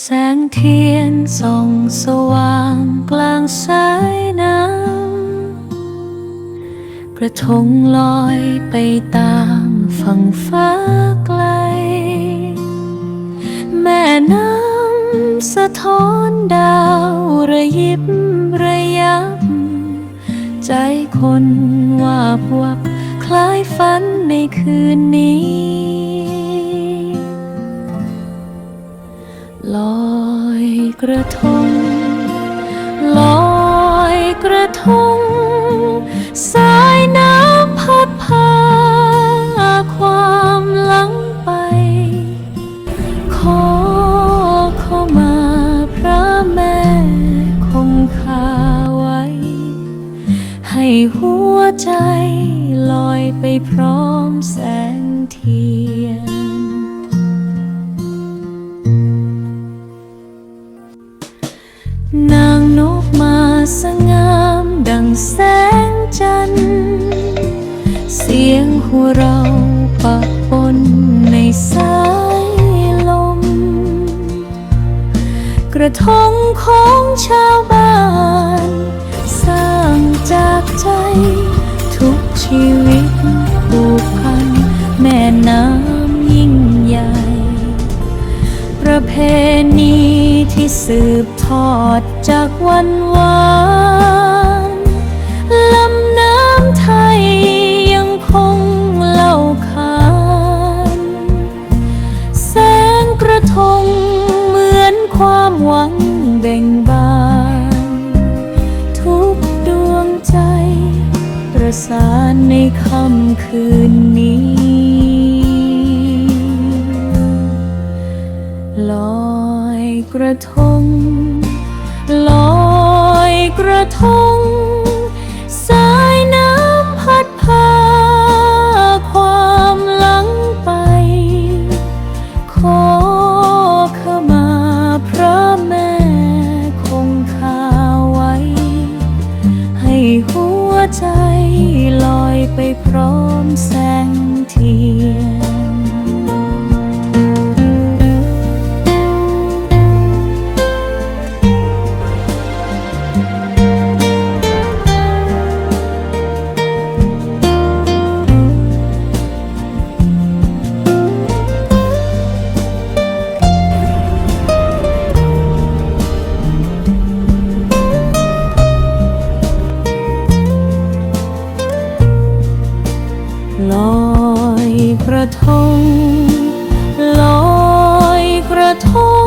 แสงเทียนส่องสว่างกลางสายน้ำกระทงลอยไปตามฝั่งฟ้าไกล แม่น้ำสะท้อนดาวระยิบระยับ ใจคนว่าบวับคล้ายฝันในคืนนี้ ลอยกระทง ลอยกระทง สายน้ำพัดพาความหลังไป ขอเข้ามาพระแม่คงคาไว้ ให้หัวใจลอยไปพร้อม สงามดังแสงจันทร์ เสียงหัวเราะปะปนในสายลม กระทงของชาวบ้าน สร้างจากใจทุกชีวิตผูกพันแม่น้ำยิ่งใหญ่ ประเพณี ที่สืบทอดจากวันวานลำน้ำไทยยังคงเล่าขานแสงกระทงเหมือนความหวังเบ่งบาน ทุกดวงใจ ประสานในค่ำคืน ทง ลอยกระทง สายน้ำพัดพาความหลังไป ขอขมาพระแม่คงคาไว้ ให้หัวใจลอยไปพร้อมแสงที ทอ